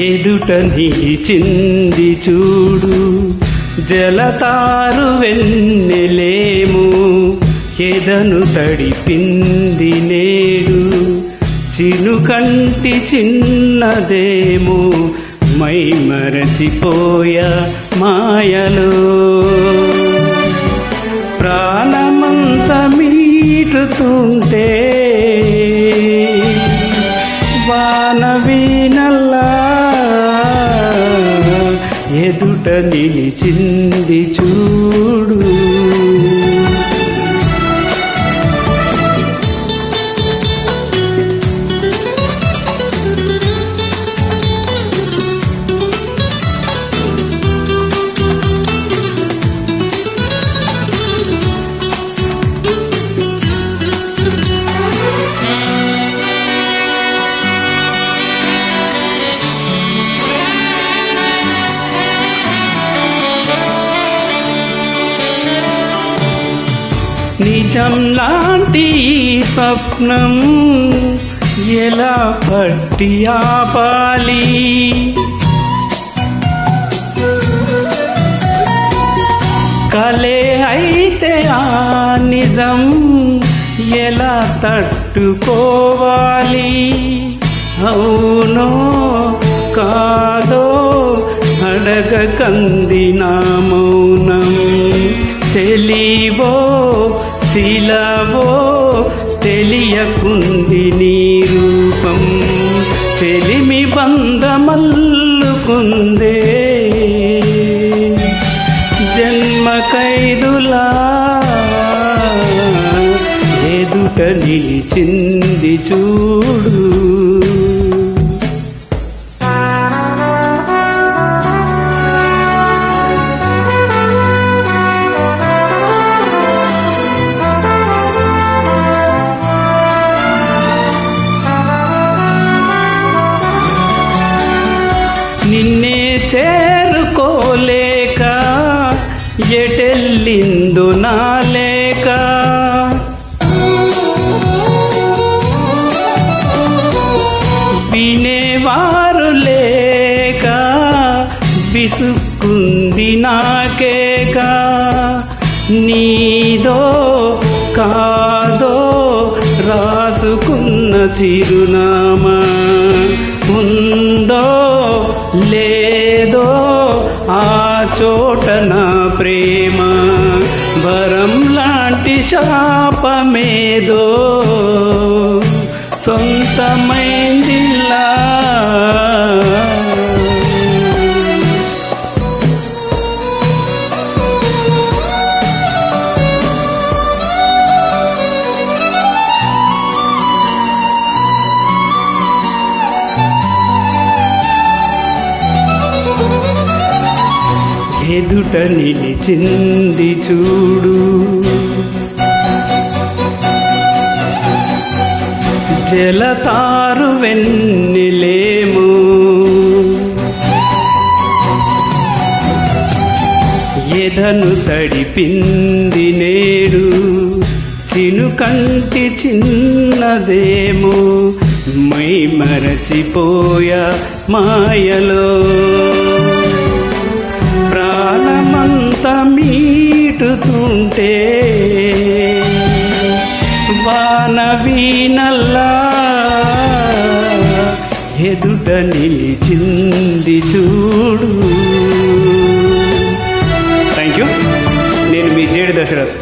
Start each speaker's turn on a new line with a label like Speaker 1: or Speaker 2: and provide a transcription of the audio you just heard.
Speaker 1: ఎదుట నిలిచింది చూడు. జలతారు వెన్నెలేము. ఎదను తడిపింది నేడు. చినుకంటి చిన్నదేమో. మై మరచిపోయ మాయలో. ప్రాణమంత మీటుతుంటే నిలిచింది చూ నిజం లాంటి స్వప్నం ఎలా పట్టి ఆపాలి? కలే అయితే ఆ నిజం ఎలా తట్టుకోవాలి? అవునో కాదో అడగకంది నా మౌనం. తెలివో శిలవో తెలియకుంది నీ రూపం. తెలిమి బంధమల్లుకుందే. జన్మ ఖైదులా ఎదుట నిలిచింది చూడు. చేరుకోలేక ఎటెల్లిందు నా లేక. వినేవారు లేక విసుక్కుంది నాకేక నీదో కాదో రాసుకున్న చిరునామా. చోట నా ప్రేమ. వరం లాంటి శాపమేదో. సొంతమైందిలా ఎదుట నిలిచింది చూడు. జలతారు వెన్నెలేము. ఎదను తడిపింది నేడు చినుకంటి చిన్నదేమో. మై మరచిపోయా మాయలో. మీటుతుంటే వానవీనల్లా ఎదుట నిలిచింది చూడు. థ్యాంక్ యూ నేను మీ జేడి దశరథ్.